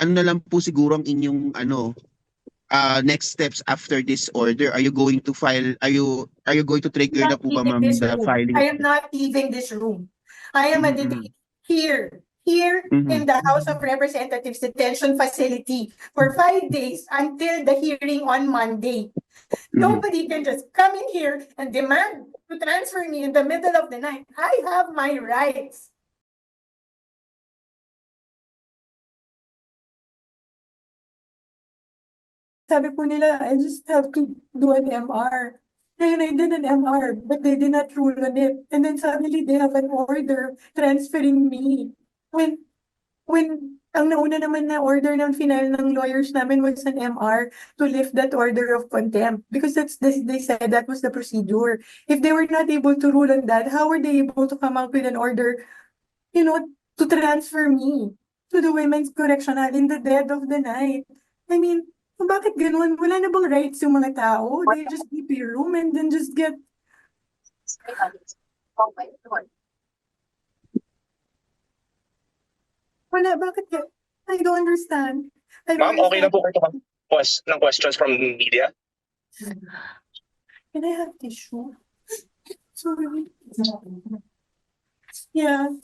ano na lang po siguro ang inyong ano uh, next steps after this order? Are you going to file are you are you going to trigger na po ba ma'am room. filing? I am not leaving this room. I am Mhm. detainee here, here Mhm. in the House of Representatives detention facility for five days until the hearing on Monday. Mhm. Nobody can just come in here and demand to transfer me in the middle of the night. I have my rights. Sabi po nila, I just have to do an MR. And I did an MR, but they did not rule on it. And then suddenly they have an order transferring me. When, when ang nauna naman na order ng final ng lawyers namin was an MR to lift that order of contempt. Because that's, they, they said that was the procedure. If they were not able to rule on that, how were they able to come up with an order, you know, to transfer me to the women's correctional in the dead of the night? I mean, bakit ganun? Wala na bang rights yung mga tao? They just keep your room and then just get Wala, bakit? I don't understand. I don't Ma'am, okay na understand. po kayo tumang- quest- ng questions from media? Can I have tissue? Sorry. Yeah.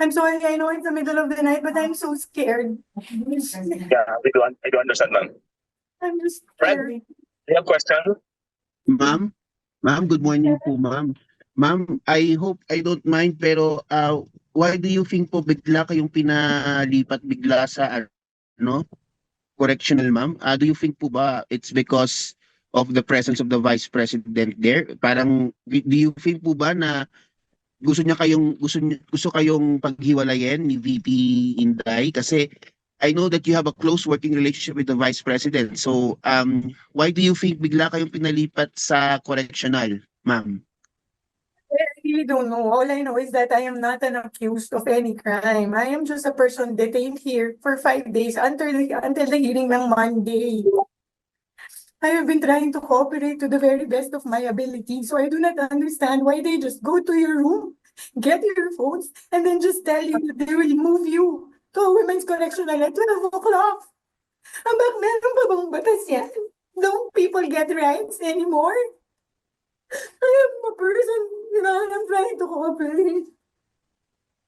I'm sorry, I know it's the middle of the night, but I'm so scared. Yeah, we do, un- I do understand, ma'am. I'm just Fred? Do you have question? Ma'am, ma'am, good morning po, ma'am. Ma'am, I hope I don't mind pero uh, why do you think po bigla kayong pinalipat bigla sa ano? Correctional, ma'am. Uh, do you think po ba it's because of the presence of the vice president there? Parang do you think po ba na gusto niya kayong gusto niya, gusto kayong paghiwalayin ni VP Inday kasi I know that you have a close working relationship with the vice president. So, um why do you think bigla kayong pinalipat sa correctional, ma'am? I really don't know. All I know is that I am not an accused of any crime. I am just a person detained here for five days until the, until the hearing ng Monday. I have been trying to cooperate to the very best of my ability, so I do not understand why they just go to your room, get your phones, and then just tell you that they will move you to a women's correctional at 12 o'clock. Abang, meron pa bang batas yan? Don't people get rights anymore? I am a person, you know, I'm trying to cooperate.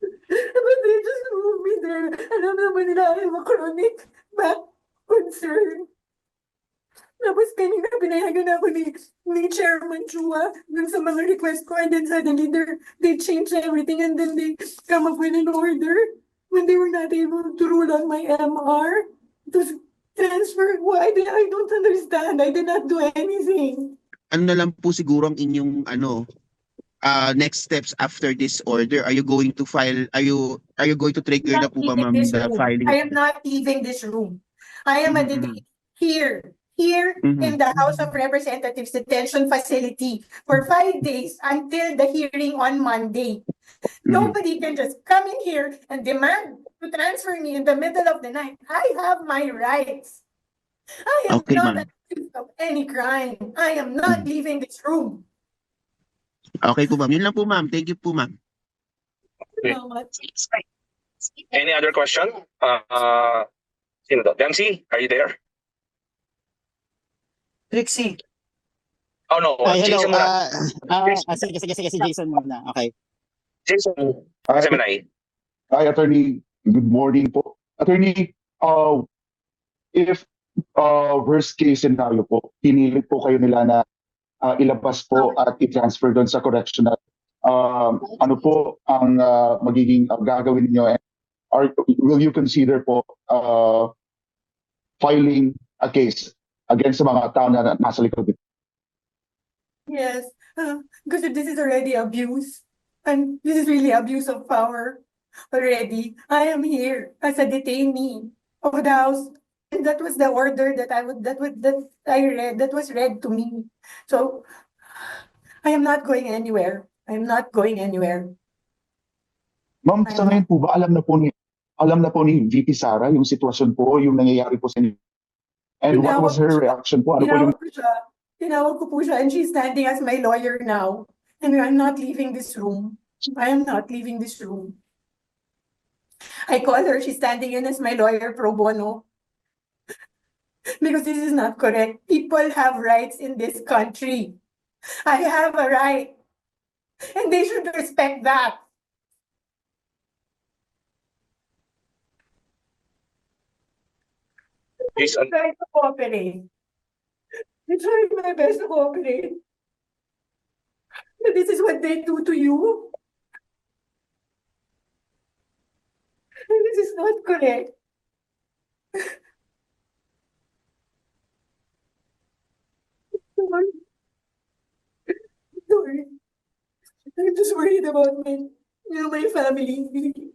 But they just move me there. Alam naman nila, I have a chronic back concern. Tapos kanina pinayagan ako ni, ni Chairman Chua dun sa mga request ko and then suddenly they change everything and then they come up with an order when they were not able to rule on my MR to transfer. Why? did I don't understand. I did not do anything. Ano na lang po siguro ang inyong ano uh, next steps after this order? Are you going to file are you are you going to trigger na po ba ma'am room. filing? I am not leaving this room. I am Mhm. detainee here, here Mhm. in the House of Representatives detention facility for five days until the hearing on Monday. Mhm. Nobody can just come in here and demand to transfer me in the middle of the night. I have my rights. I am Okay, not ma'am. accused of any crime. I am not Mhm. leaving this room. Okay po ma'am. Yun lang po ma'am. Thank you po ma'am. Okay. Any other question? Uh, uh, sino to? Dempsey, are you there? Trixie. Oh no, Ay, hello. Jason muna. Ah, ah, ah, sige, sige, sige, si Jason muna. Okay. Jason, Hi, Seminay. hi, attorney. Good morning po. Attorney, uh, if uh, worst case scenario po, pinilit po kayo nila na uh, ilabas po at i-transfer doon sa correctional, um, ano po ang uh, magiging uh, gagawin niyo and are, will you consider po uh, filing a case against sa mga tao na nasa likod nito? Yes, uh, because this is already abuse. And this is really abuse of power already. I am here as a detainee of the house. And that was the order that I would, that would, that I read, that was read to me. So I am not going anywhere. I am not going anywhere. Ma'am, sa ngayon po ba alam na po ni alam na po ni VP Sara yung sitwasyon po, yung nangyayari po sa inyo? And what was her reaction po? Ano po yung Tinawag ko po siya and she's standing as my lawyer now. And I'm not leaving this room. I am not leaving this room. I call her, she's standing in as my lawyer pro bono. Because this is not correct. People have rights in this country. I have a right. And they should respect that. Jason, trying to cooperate. I'm trying my best to cooperate. This is what they do to you. This is not correct. Sorry. Sorry. I'm just worried about my, you know, my family.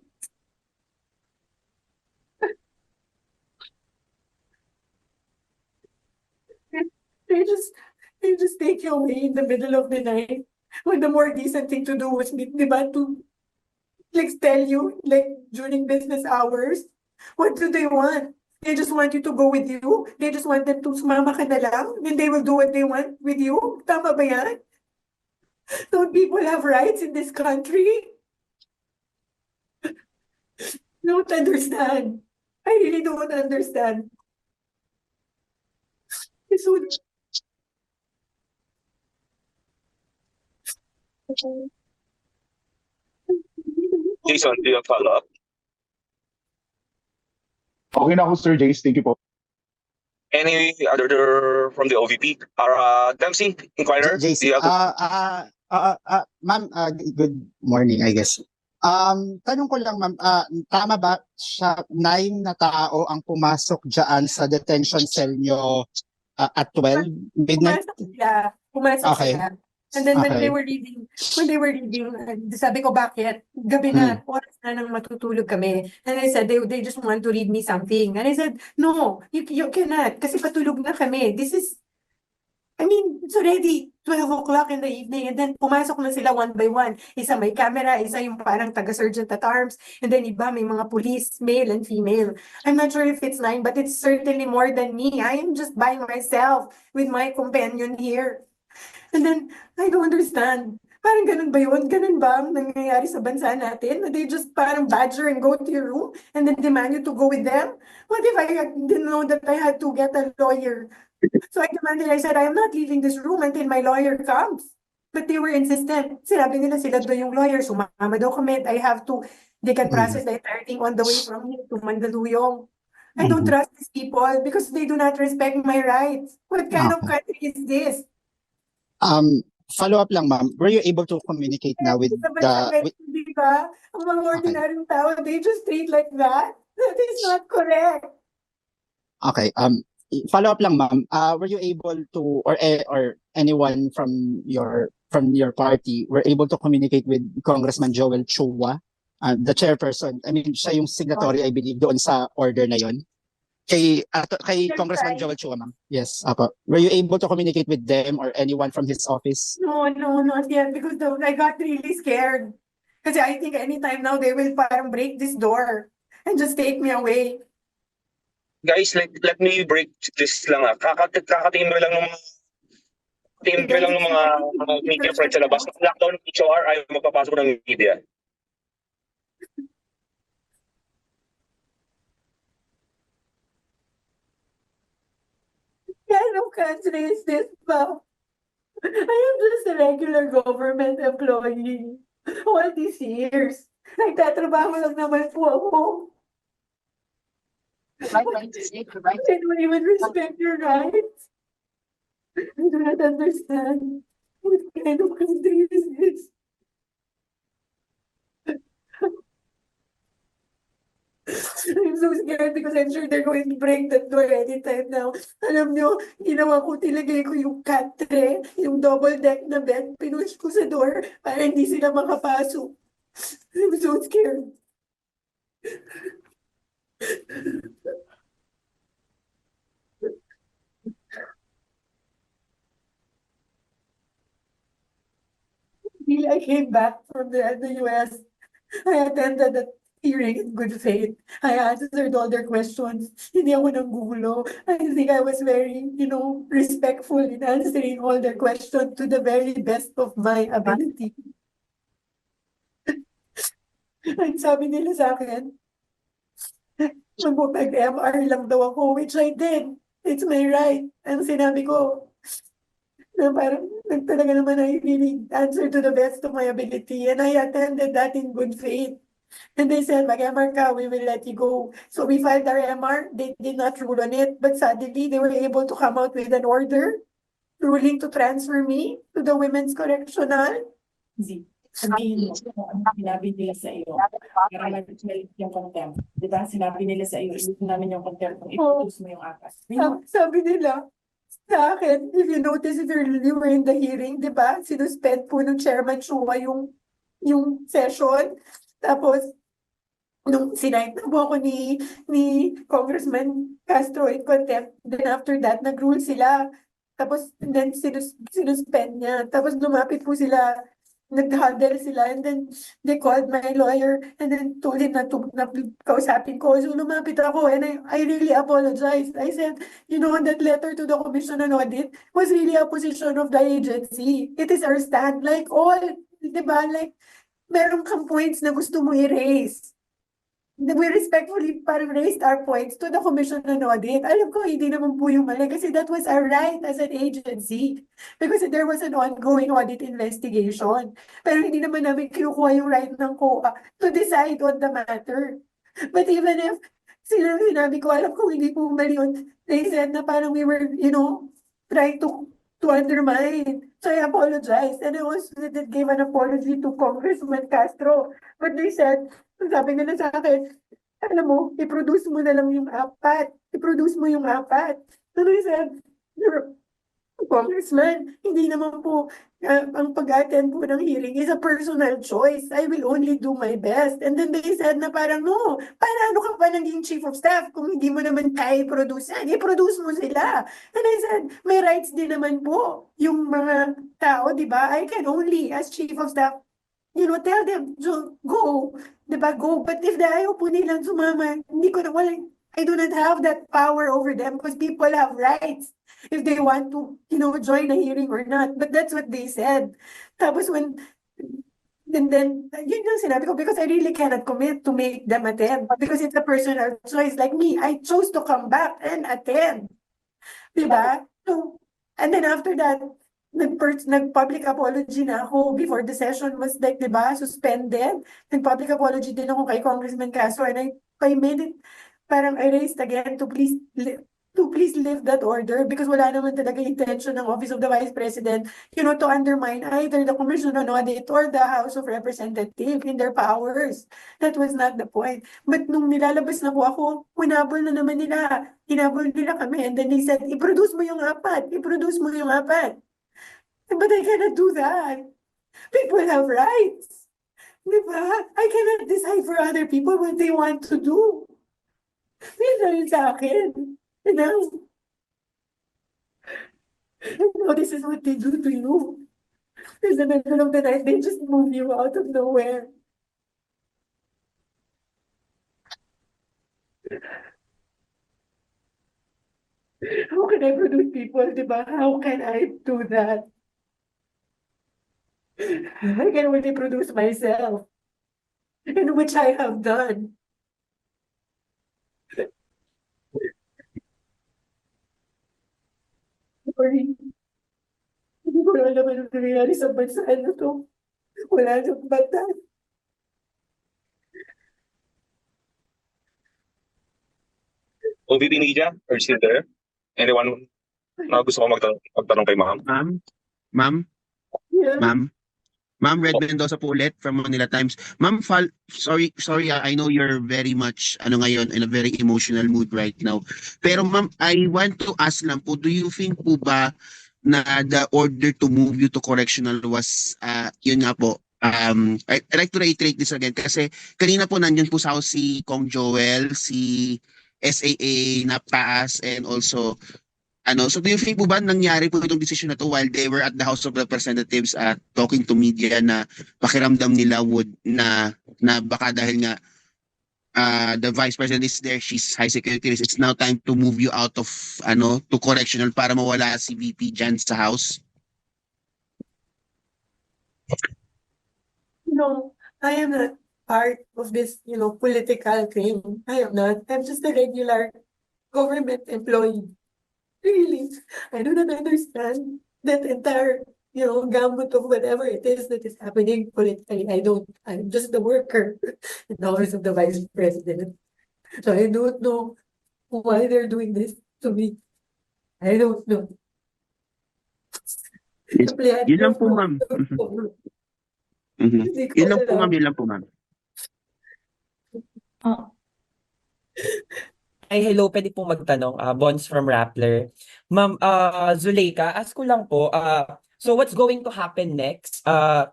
They just, they just take you away in the middle of the night. When the more decent thing to do was, di ba, to like tell you, like during business hours, what do they want? They just want you to go with you. They just want them to sumama ka na lang. Then they will do what they want with you. Tama ba yan? Don't people have rights in this country? Don't understand. I really don't understand. It's so Jason, do you have follow-up? Okay na ako, Sir Jace. Thank you po. Any other from the OVP? Uh, Dempsey, Inquirer, do JC, you have ah, ah, ah, ah, ma'am, ah, good morning, I guess. Um, tanong ko lang, ma'am, ah, tama ba siya, nine na tao ang pumasok dyan sa detention cell nyo ah, at 12 midnight? Pumasok sila. Pumasok Okay. sila. And then when Okay. they were reading, when they were reading, uh, sabi ko bakit? Gabi na, oras na nang matutulog kami. And I said, they, they just want to read me something. And I said, no, you, you cannot. Kasi patulog na kami. This is, I mean, it's already 12 o'clock in the evening. And then pumasok na sila one by one. Isa may camera, isa yung parang taga-sergeant at arms. And then iba may mga police, male and female. I'm not sure if it's nine, but it's certainly more than me. I am just by myself with my companion here. And then, I don't understand. Parang ganun ba yun? Ganun ba ang nangyayari sa bansa natin? Na They just parang badger and go to your room and then demand you to go with them? What if I didn't know that I had to get a lawyer? So I demanded, I said, I am not leaving this room until my lawyer comes. But they were insistent. Sinabi nila sila doon yung lawyer. Sumama daw kami. I have to, they can Mhm. process the entire thing on the way from here to Mandaluyong. I don't Mhm. trust these people because they do not respect my rights. What kind of country is this? Um, follow up lang, ma'am, were you able to communicate now with the, with, di ba? Ang mga ordinaryong tao, they just treat like that. That is not correct. Okay, um, follow up lang, ma'am. Uh, were you able to, or eh, or anyone from your from your party were able to communicate with Congressman Joel Chua, uh, the chairperson? I mean, siya yung signatory, I believe, doon sa order na yon. Kay ato, kay Congressman Joel Chua, ma'am. Yes, apo. Were you able to communicate with them or anyone from his office? No, no, not yet because the, I got really scared. Kasi I think anytime now they will parang break this door and just take me away. Guys, let, let me break this lang ah. Kakat kakatingin mo lang ng mga mo lang ng mga, mga media friends sa labas. Lockdown ng HOR ay magpapasok ng media. What kind of country is this ba? I am just a regular government employee. All these years. Nagtatrabaho lang naman po ako. They don't even respect your rights. I do not understand. What kind of country is this? I'm so scared because I'm sure they're going to break that door anytime now. Alam nyo, ginawa ko, tilagay ko yung tray, yung double deck na bed, pinush ko sa door para hindi sila makapasok. I'm so scared. I came back from the, the US, I attended the hearing in good faith. I answered all their questions. Hindi ako nanggulo. I think I was very, you know, respectful in answering all their questions to the very best of my ability. Ang sabi nila sa akin, mag-MR lang daw ako, which I did. It's my right. Ang sinabi ko, na parang nag- talaga naman I really answer to the best of my ability and I attended that in good faith. And they said, mag-MR ka, we will let you go. So we filed our MR, they did not rule on it, but suddenly they were able to come out with an order ruling to transfer me to the women's correctional. Z, sabihin mo ano sinabi nila sa iyo para mag-check yung contempt. Di ba? Sinabi nila sa iyo, ilitin namin yung contempt kung i-produce mo yung akas. Sabi, sabi nila, sa akin, if you notice, if you were in the hearing, di ba? Sinuspend po ng chairman Chua yung, yung session. Tapos, nung sinight na po ako ni, ni Congressman Castro in contempt, then after that, nag-rule sila. Tapos, then sinus, sinuspend niya. Tapos lumapit po sila, nag-huddle sila, and then they called my lawyer, and then told him na, to, na kausapin ko. So lumapit ako, and I, I really apologized. I said, you know, that letter to the Commission on Audit was really a position of the agency. It is our stand, like all, di ba, like, meron kang points na gusto mo i-raise. We respectfully parang raised our points to the Commission on Audit. Alam ko, hindi naman po yung mali kasi that was our right as an agency. Because there was an ongoing audit investigation. Pero hindi naman namin kinukuha yung right ng COA to decide on the matter. But even if sila sinabi ko, alam ko hindi po mali yun. They said na parang we were, you know, trying to to undermine. So I apologized. And I also did give an apology to Congressman Castro. But they said, sabi nila sa akin, alam mo, i-produce mo na lang yung apat. I-produce mo yung apat. And I said, "You're- Congressman, hindi naman po uh, ang pag-attend po ng hearing is a personal choice. I will only do my best. And then they said na parang, no, paano ka pa naging chief of staff kung hindi mo naman kaya i-produce yan? I-produce mo sila. And I said, may rights din naman po yung mga tao, di ba? I can only, as chief of staff, you know, tell them to go, di ba, go. But if the ayaw po nilang sumama, hindi ko na, wala, I do not have that power over them because people have rights if they want to, you know, join a hearing or not. But that's what they said. Tapos when, and then, yun yung sinabi ko, because I really cannot commit to make them attend. Because it's a personal choice. Like me, I chose to come back and attend. Diba? So, and then after that, nag nag-public apology na ako before the session was like, di ba, suspended. Nag-public apology din ako kay Congressman Castro and I, I made it, parang I raised again to please, to please lift that order because wala naman talaga intention ng Office of the Vice President, you know, to undermine either the Commission on Audit or the House of Representatives in their powers. That was not the point. But nung nilalabas na po ako, winabol na naman nila. Hinabol nila kami and then they said, i-produce mo yung apat, i-produce mo yung apat. But I cannot do that. People have rights. Di? I cannot decide for other people what they want to do. Yun sa akin. You know? This is what they do to you. There's a middle of the night, they just move you out of nowhere. How can I produce people, di ba? How can I do that? I can only produce myself. And which I have done. Sorry. Hindi ko alam ano nangyayari sa bansa na to. Wala nang batas. OVP Media, are you still there? Anyone na gusto ko magtanong, magtanong kay ma'am? Ma'am? Ma'am? Yeah. Ma'am? Ma'am Red Mendoza po ulit from Manila Times. Ma'am, fal sorry, sorry, ah, I know you're very much, ano ngayon, in a very emotional mood right now. Pero ma'am, I want to ask lang po, do you think po ba na the order to move you to correctional was, ah, yun nga po, um, I, I like to reiterate this again kasi kanina po nandyan po sa house si Kong Joel, si SAA, Naptaas, and also ano, so do you think po ba nangyari po itong decision na to while they were at the House of Representatives at talking to media na pakiramdam nila would na na baka dahil nga uh, the vice president is there, she's high security it's now time to move you out of ano to correctional para mawala si VP dyan sa house? No, I am not. part of this, you know, political thing. I am not. I'm just a regular government employee. Really, I do not understand that entire, you know, gamut of whatever it is that is happening politically. I don't. I'm just the worker in the office of the vice president. So I don't know why they're doing this to me. I don't know. Yes, Empleyado Yun lang po, ako. ma'am. Mhm. Hindi ko Yun lang po, alam. ma'am. Yun lang po, ma'am. Ay, hello, pwede po magtanong. ah Bonds from Rappler. Ma'am, ah Zuleika, ask ko lang po, ah so what's going to happen next? Ah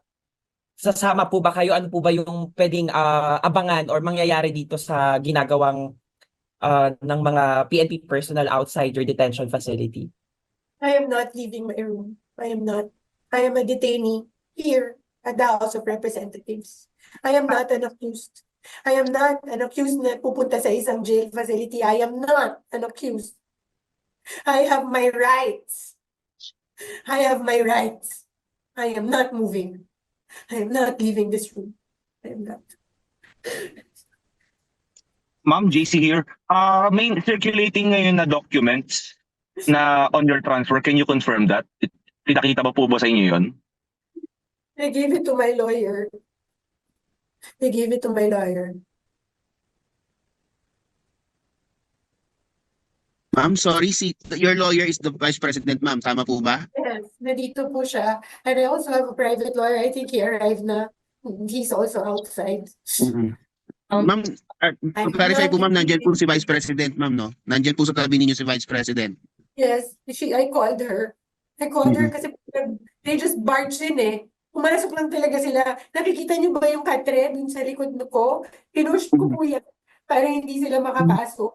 sasama po ba kayo? Ano po ba yung pwedeng ah, abangan or mangyayari dito sa ginagawang ah, ng mga PNP personnel outside your detention facility? I am not leaving my room. I am not. I am a detainee here at the House of Representatives. I am not an accused. I am not an accused na pupunta sa isang jail facility. I am not an accused. I have my rights. I have my rights. I am not moving. I am not leaving this room. I am not. Ma'am, JC here. Uh, may circulating ngayon na documents na on your transfer. Can you confirm that? Pinakita ba po ba sa inyo yun? I gave it to my lawyer. I gave it to my lawyer. Ma'am, sorry. Si, your lawyer is the vice president, ma'am. Tama po ba? Yes, nandito po siya. And I also have a private lawyer. I think he arrived na. He's also outside. Mhm. Um, Ma'am, uh, I'm clarify po, ma'am. Nandiyan po si vice president, ma'am, no? Nandiyan po sa tabi ninyo si vice president. Yes, she, I called her. I called her kasi they just barged in eh. Pumasok lang talaga sila. Nakikita niyo ba yung katre dun sa likod ko? Pinush ko po yan para hindi sila makapasok.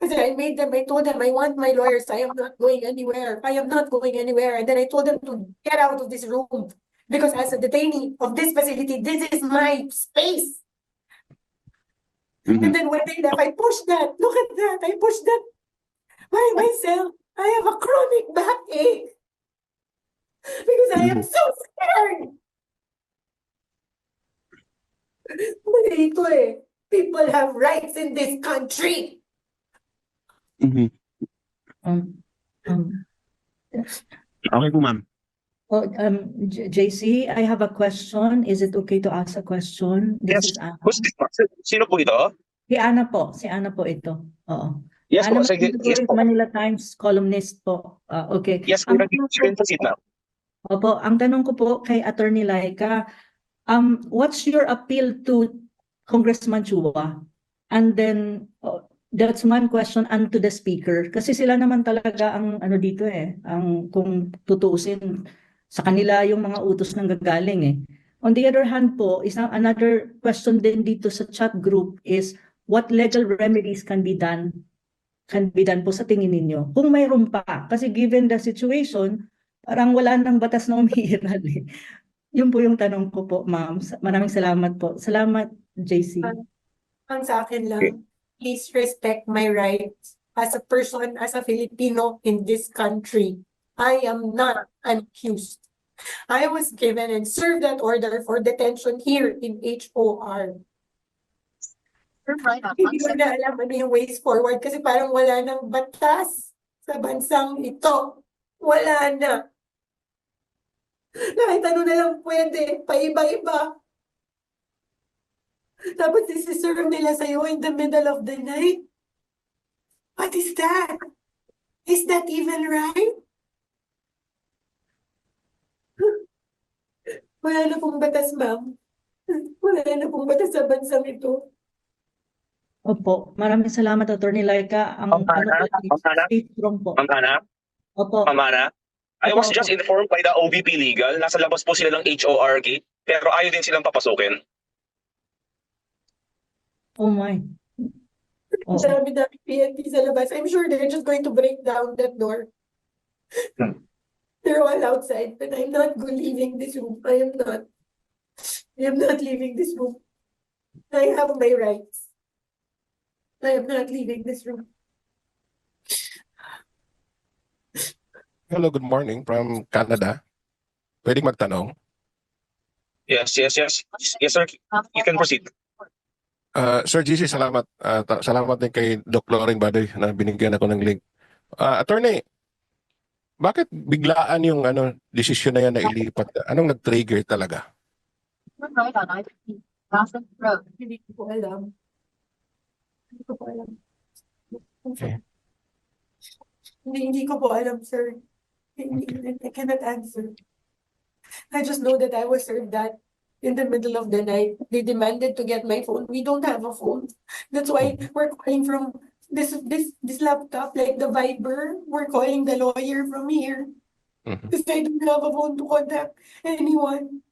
Kasi I made them, I told them, I want my lawyers. I am not going anywhere. I am not going anywhere. And then I told them to get out of this room. Because as a detainee of this facility, this is my space. And then when they left, I pushed that. Look at that. I pushed that by myself. I have a chronic backache. Because I am so scared. Mali ito eh. People have rights in this country. Mhm. Um, um, Okay po, ma'am. oh, um, J- JC, I have a question. Is it okay to ask a question? Yes. This is Anna. Who's this? Sino po ito? Si Ana po. Si Ana po ito. Oo. Yes po. Ana Sige. Yes po. Manila Times columnist po. Ah, okay. Yes po. Ang Nandito tanong siya ko sa seat na. Opo, ang tanong ko po kay Attorney Laika, um, what's your appeal to Congressman Chua? And then, oh, that's one question and to the speaker. Kasi sila naman talaga ang ano dito eh, ang kung tutuusin sa kanila yung mga utos ng gagaling eh. On the other hand po, isang another question din dito sa chat group is what legal remedies can be done can be done po sa tingin ninyo? Kung mayroon pa, kasi given the situation, parang wala nang batas na umiiral eh. Yun po yung tanong ko po, ma'am. Maraming salamat po. Salamat, JC. Ang sa akin lang, please respect my rights as a person, as a Filipino in this country. I am not an accused. I was given and served that order for detention here in HOR. Hindi ko na alam ano yung ways forward kasi parang wala nang batas sa bansang ito. Wala na. Kahit ano na lang pwede, paiba-iba. Tapos isi-serve nila sa'yo in the middle of the night. What is that? Is that even right? Wala na pong batas, ma'am. Wala na pong batas sa bansang ito. Opo, maraming salamat, Attorney Laika. Ang Ma'am Ana, ano po, Ma'am Ana. stay strong po. Opo, Ma'am Ana. I was just informed by the OVP Legal. Nasa labas po sila ng HOR gate. Pero ayaw din silang papasukin. oh my. Oo. Ang dami-dami PNP sa labas. I'm sure they're just going to break down that door. Hmm. They're all outside, but I'm not leaving this room. I am not. I am not leaving this room. I have my rights. I am not leaving this room. Hello, good morning from Canada. Pwedeng magtanong? Yes, yes, yes. Yes, sir. You can proceed. Ah, Sir GC, salamat. Ta- salamat din kay Doc Loring Badoy na binigyan ako ng link. Ah, attorney, bakit biglaan yung ano desisyon na yan na ilipat? Anong nag-trigger talaga? Hindi ko po alam. Hindi ko po alam. Okay. Hindi, hindi ko po alam, sir. Hindi, I cannot answer. I just know that I was served that in the middle of the night. They demanded to get my phone. We don't have a phone. That's why we're calling from this this this laptop, like the Viber. We're calling the lawyer from here. Mhm. Because I don't have a phone to contact anyone.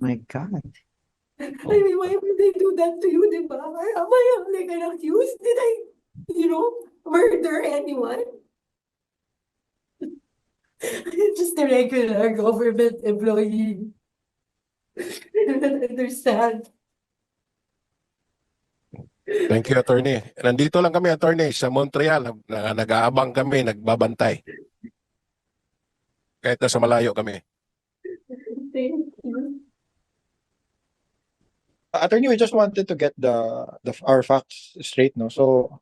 My God. I mean, why would they do that to you, di ba? Am I like an accused? Did I, you know, murder anyone? Just a regular government employee. I don't understand. Thank you, attorney. Nandito lang kami, attorney, sa Montreal. Na, nag-aabang kami, nagbabantay. Kahit nasa malayo kami. Thank you. Attorney, we just wanted to get the the our facts straight, no? So,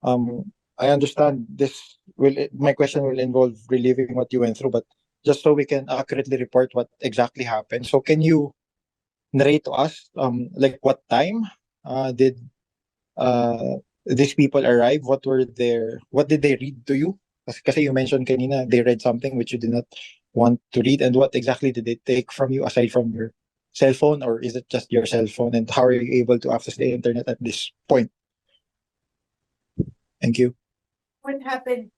um, I understand this will my question will involve reliving what you went through, but just so we can accurately report what exactly happened. So, can you narrate to us, um, like what time, uh, did, uh, these people arrive? What were their, what did they read to you? Kasi you mentioned kanina they read something which you did not want to read, and what exactly did they take from you aside from your cell phone or is it just your cell phone and how are you able to access the internet at this point? Thank you. What happened,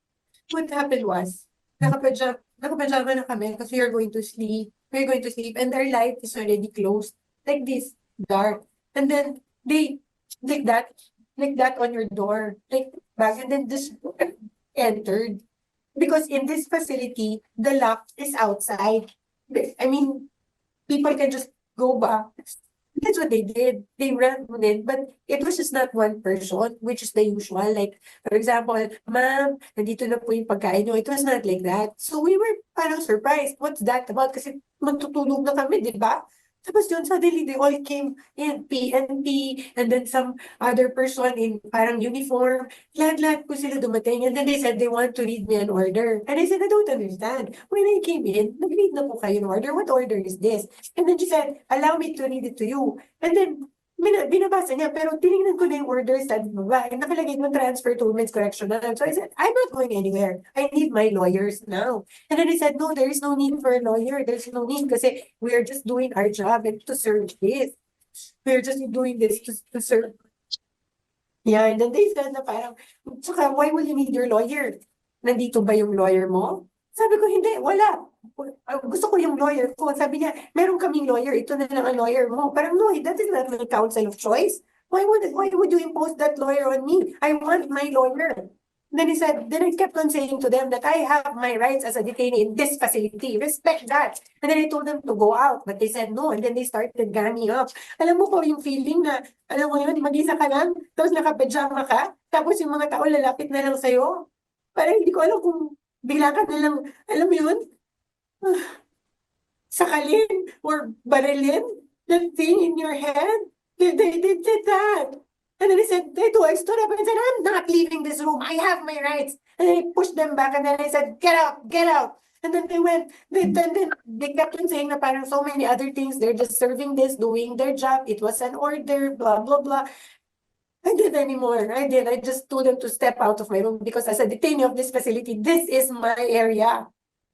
what happened was, nakapajama, nakapajama na kami because we going to sleep. We're going to sleep and our light is already closed. Like this, dark. And then they, like that, like that on your door. Like back and then just entered. Because in this facility, the lock is outside. I mean, people can just go back. That's what they did. They ran with it, but it was just not one person, which is the usual. Like, for example, ma'am, nandito na po yung pagkain nyo. It was not like that. So we were parang surprised. What's that about? Kasi magtutulog na kami, di ba? Tapos yun, suddenly they all came in PNP and then some other person in parang uniform. Lahat-lahat po sila dumating. And then they said they want to read me an order. And I said, I don't understand. When I came in, nag-read na po kayo ng order. What order is this? And then she said, allow me to read it to you. And then, bina- binabasa niya, pero tinignan ko na yung order sa baba. And nakalagay mo transfer to women's correctional. So I said, I'm not going anywhere. I need my lawyers now. And then he said, no, there is no need for a lawyer. There's no need kasi we are just doing our job and to serve this. We're just doing this to, to serve. Yeah, and then they said na parang, tsaka why will you need your lawyer? Nandito ba yung lawyer mo? Sabi ko, hindi, wala. Ah, Gusto ko yung lawyer ko. Sabi niya, meron kaming lawyer, ito na lang ang lawyer mo. Parang, no, that is not my counsel of choice. Why would, why would you impose that lawyer on me? I want my lawyer. Then he said, then I kept on saying to them that I have my rights as a detainee in this facility. Respect that. And then I told them to go out, but they said no. And then they started ganging up. Alam mo po yung feeling na, alam mo yun, mag-isa ka lang, tapos nakapajama ka, tapos yung mga tao lalapit na lang sa'yo. Parang hindi ko alam kung bigla ka na lang, alam mo yun, sakalin or barilin that thing in your head. They, they, they did that. And then he said, they do, I stood up and said, I'm not leaving this room. I have my rights. And then I pushed them back and then I said, get out, get out. And then they went, they, then, then they kept on saying na parang so many other things. They're just serving this, doing their job. It was an order, blah, blah, blah. I didn't anymore. I did. I just told them to step out of my room because as a detainee of this facility, this is my area.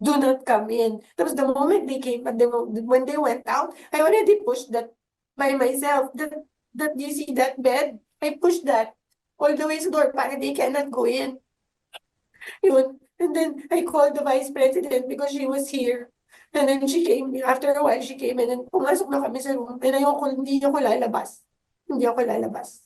Do not come in. Was the moment they came, but they, when they went out, I already pushed that by myself. That, that, you see that bed? I pushed that all the way the door para they cannot go in. Yun. And then I called the vice president because she was here. And then she came, after a while, she came in and pumasok na kami sa room. And ayoko, hindi ako lalabas. Hindi ako lalabas.